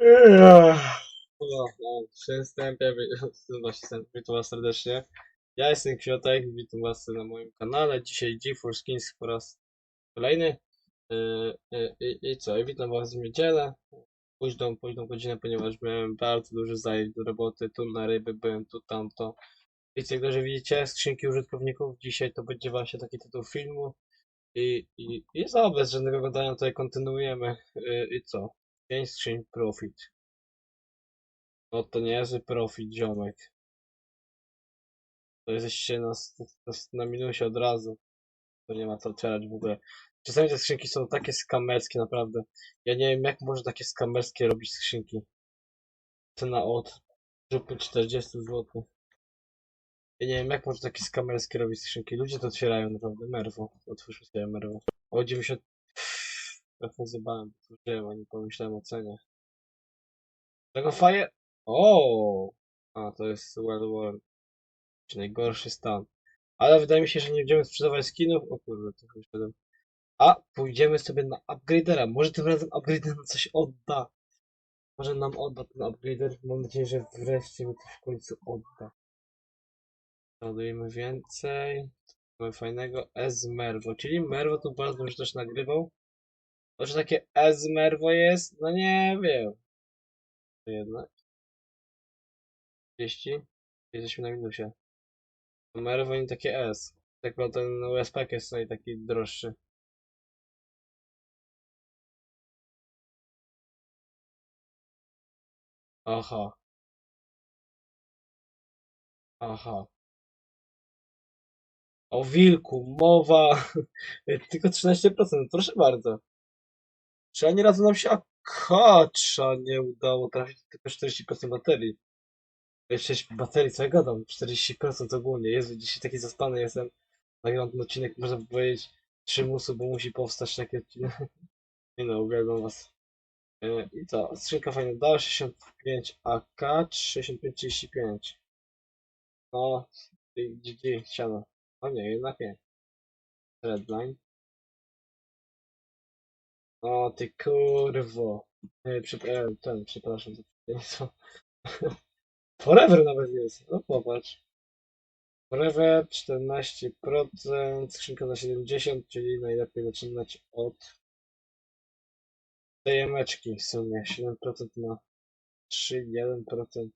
No, no, witam was serdecznie. Ja jestem Kwiatek, witam was na moim kanale. Dzisiaj GeForce Kings po raz kolejny. Yy, yy, I, I co, i witam was w niedzielę. Późną, późną godzinę, ponieważ miałem bardzo dużo zajęć do roboty. Tu na ryby byłem, tu tamto. Wiecie, jak dobrze widzicie, skrzynki użytkowników. Dzisiaj to będzie właśnie taki tytuł filmu. I, i, i za bez żadnego gadania tutaj kontynuujemy. Yy, I co? 5 skrzyń profit. No to niezły profit, ziomek. To jesteście na, na, minusie od razu. To nie ma co otwierać w ogóle. Czasami te skrzynki są takie skamerskie, naprawdę. Ja nie wiem, jak można takie skamerskie robić skrzynki. Cena od zróbmy 40 zł. Ja nie wiem, jak można takie skamerskie robić skrzynki. Ludzie to otwierają, naprawdę. Merwo. Otwórzmy sobie Merwo. O 90... Trochę zjebałem. Otworzyłem, a nie pomyślałem o cenie. Tego faje... O! A, to jest World War. Czy najgorszy stan. Ale wydaje mi się, że nie będziemy sprzedawać skinów. O kurde, to wyszedłem. A, pójdziemy sobie na upgradera. Może tym razem upgrader nam coś odda. Może nam odda ten upgrader. Mam nadzieję, że wreszcie mi to w końcu odda. Ładujemy więcej. Mamy fajnego S Mervo, czyli Mervo tu bardzo już też nagrywał. To, że takie S Mervo jest? No nie wiem. To jednak. 30. Jesteśmy na minusie. Mervo nie takie S. Tylko ten USP jest tutaj taki droższy. Aha. Aha. O wilku, mowa. Tylko 13%, proszę bardzo. Czy ani razu nam się akacza nie udało trafić tylko 40% baterii. 6 baterii, co ja gadam? 40% ogólnie. Jezu, dzisiaj taki zaspany jestem. Nagrywam ten odcinek, można powiedzieć, przymusu, bo musi powstać taki odcinek. Nie no, uwielbiam was. E, I co? Skrzynka fajna dała 65 AK, 65 35. No, GG, siano. O nie, jednak nie. Redline. O ty kurwo. E, przep- e, ten, przepraszam za przekleństwo. Forever nawet jest. No popatrz. Forever 14%, skrzynka na 70, czyli najlepiej zaczynać od tej emeczki w sumie. 7% na 3, 1%.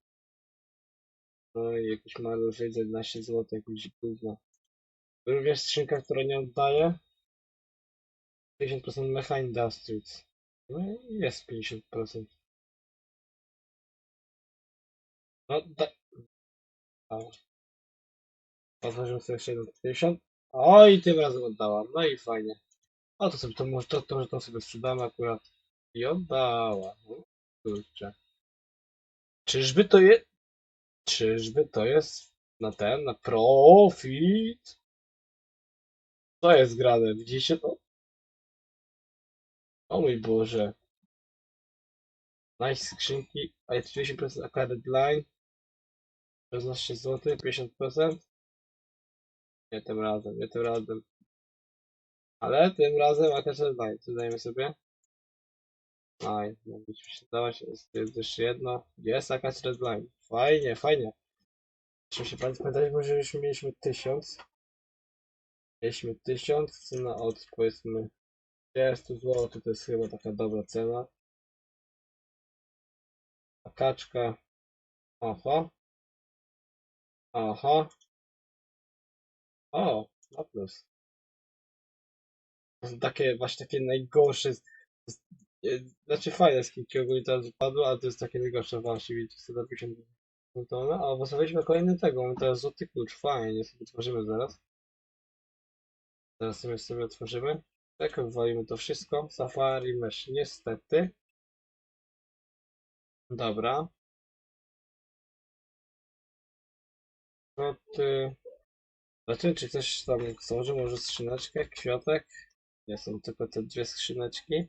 No i jakiś wyjdzie 11 zł, jakiś gówno. Również skrzynka, która nie oddaje. 50% Mecha Industries. No i jest 50%. No da... A. Otworzymy sobie jeszcze 1,50. Oj, tym razem oddałam. No i fajnie. O, to sobie to może to, to, to sobie sprzedamy akurat. I oddała. No, kurczę. Czyżby to jest... Czyżby to jest na ten, na profit? Co jest grane? Widzicie to? O mój Boże. Nice skrzynki. A jest 30% AK Deadline. 16 zł, 50%. Nie tym razem, nie tym razem. Ale tym razem AK Deadline. Co dajemy sobie? Aj, mogę mi się dawać. Jest, jeszcze jedno. Jest AK Deadline. Fajnie, fajnie. Czy się pamiętać, pamiętać, że już mieliśmy 1000. Mieliśmy 1000, cena od powiedzmy 30 zł, to jest chyba taka dobra cena. A kaczka. Aha. Aha. O, na plus. To są takie właśnie takie najgorsze. e, Znaczy fajne skinki ogólnie teraz wypadły, ale to jest takie najgorsze właśnie, widzicie, 150 tona. A postawiliśmy kolejny tego, mamy teraz złoty klucz, fajnie, sobie otworzymy zaraz. Zaraz sobie sobie otworzymy. Tak, wywalimy to wszystko. Safari Mesh, niestety. Dobra. No ty... Zobaczymy, czy ktoś tam stworzy może skrzyneczkę, kwiatek. Nie są tylko te dwie skrzyneczki.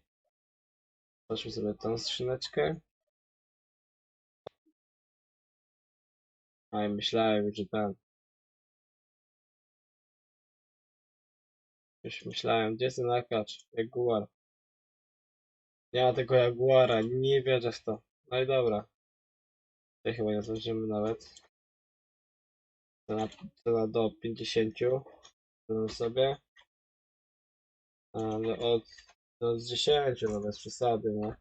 Zobaczmy sobie tą skrzyneczkę. A myślałem, że ten. Już myślałem, gdzie jest ten akacz? Jaguar. Nie ma tego Jaguara, nie wierzę w to. No i dobra. Tutaj chyba nie zdążymy nawet. Cena, cena do 50. Zrobimy sobie. Ale od, od 10, no bez przesady, no.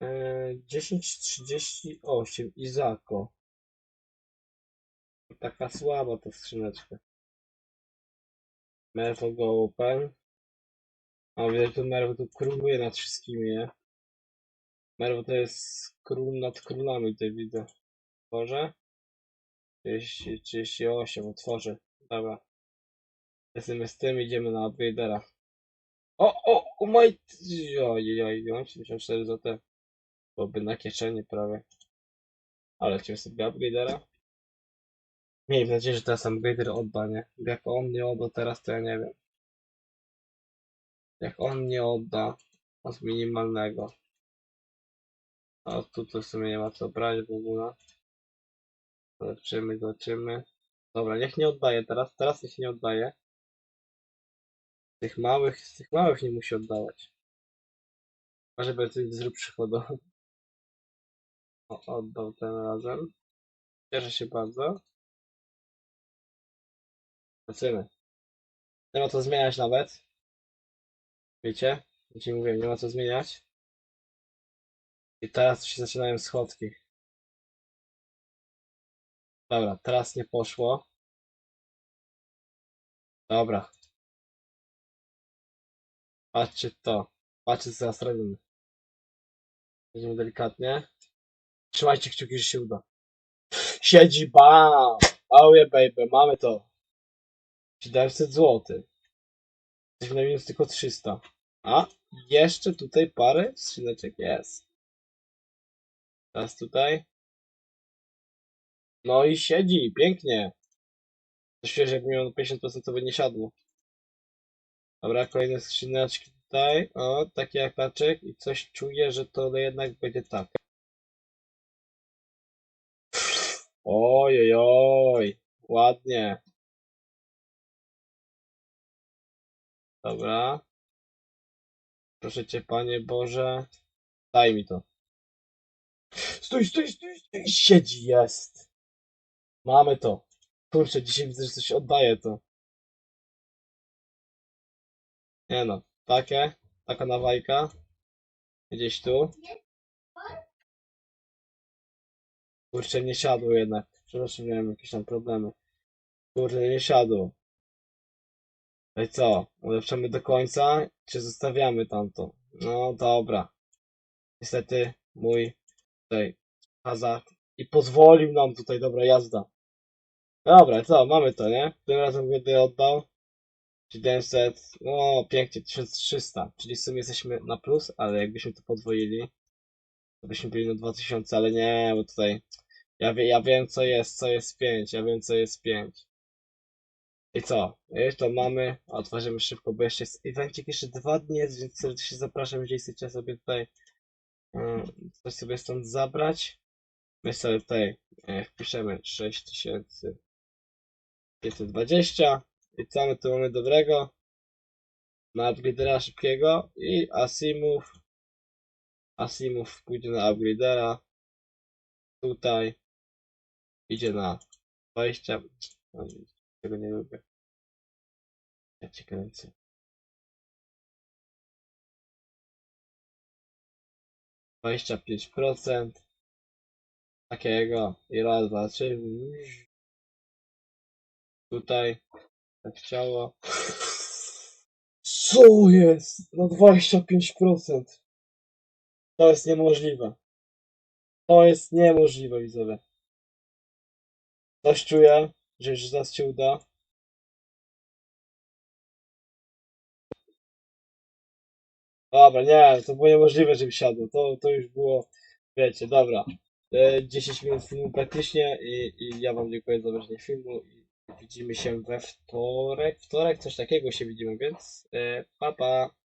Eee, 10.38 Izako. Taka słaba ta skrzyneczka. Mervo go open. A widać tu Mervo tu króluje nad wszystkimi, nie? Mervo to jest król nad królami, tutaj widzę. Otworzę. 30, 38, otworzę. Dobra. Jesteśmy z tym, idziemy na upgradera. O, o, o my... Oj, oj, oj, 74 zł. Byłoby na kieszeni prawie. Ale chciałem sobie upgradera. Miejmy nadzieję, że teraz upgrader odda, nie? Jak on nie odda teraz, to ja nie wiem. Jak on nie odda od minimalnego. A tu to w sumie nie ma co brać w ogóle. Zobaczymy, zobaczymy. Dobra, niech nie oddaje teraz. Teraz niech nie oddaje. Z tych małych, z tych małych nie musi oddawać. Chyba, żeby coś wzór przychodowy. O, oddał tym razem. Cieszę się bardzo. Zobaczymy. Nie ma co zmieniać nawet. Wiecie? Wiecie, mówię, nie ma co zmieniać. I teraz się zaczynają schodki. Dobra, teraz nie poszło. Dobra. Patrzcie to. Patrzcie co teraz robimy. Będziemy delikatnie. Trzymajcie kciuki, że się uda. Siedzi, bam! Oh yeah, baby, mamy to. 700 zł. Jesteśmy na minus tylko 300. A, jeszcze tutaj parę skrzyneczek jest. Teraz tutaj. No i siedzi, pięknie. To świeże, jakby miał 50% to by nie siadło. Dobra, kolejne skrzyneczki tutaj. O, taki jak taczek i coś czuję, że to jednak będzie tak. Oj, oj, oj. Ładnie. Dobra. Proszę cię, Panie Boże. Daj mi to. Stój, stój, stój, stój. Siedzi, jest. Mamy to. Kurczę, dzisiaj widzę, że coś oddaje to. Nie no, takie, taka nawajka. Gdzieś tu. Kurczę, nie siadło jednak. Przepraszam, miałem jakieś tam problemy. Kurde, nie siadło. No i co? Ulepszamy do końca, czy zostawiamy tamto? No dobra. Niestety mój tutaj hazard i pozwolił nam tutaj, dobra jazda. Dobra, co, mamy to, nie? Tym razem będę oddał 700, no pięknie, 1300, czyli w sumie jesteśmy na plus, ale jakbyśmy to podwoili, to byśmy byli na 2000, ale nie, bo tutaj ja, wie, ja wiem co jest, co jest 5, ja wiem co jest 5. I co? Już to mamy, otworzymy szybko, bo jeszcze jest evencik, jeszcze dwa dni jest, więc serdecznie zapraszam, jeżeli chcecie sobie tutaj mm, coś sobie stąd zabrać. My sobie tutaj e, wpiszemy 6520 i co my tu mamy dobrego? Na upgradera szybkiego i Asimów. Asimów pójdzie na upgradera. Tutaj idzie na 20. No, tego nie lubię. Ja cię. Dwadzieścia pięć procent takiego i raz, dwa, trzy. Tutaj tak chciało. Co jest? Na 25%. To jest niemożliwe. To jest niemożliwe, widzowie. Coś czuję, że już zaraz się uda. Dobra, nie, to było niemożliwe, żeby siadło. To, to już było, wiecie, dobra. E, 10 minut filmu praktycznie i, i ja wam dziękuję za obejrzenie filmu i widzimy się we wtorek. Wtorek, coś takiego się widzimy, więc e, pa pa.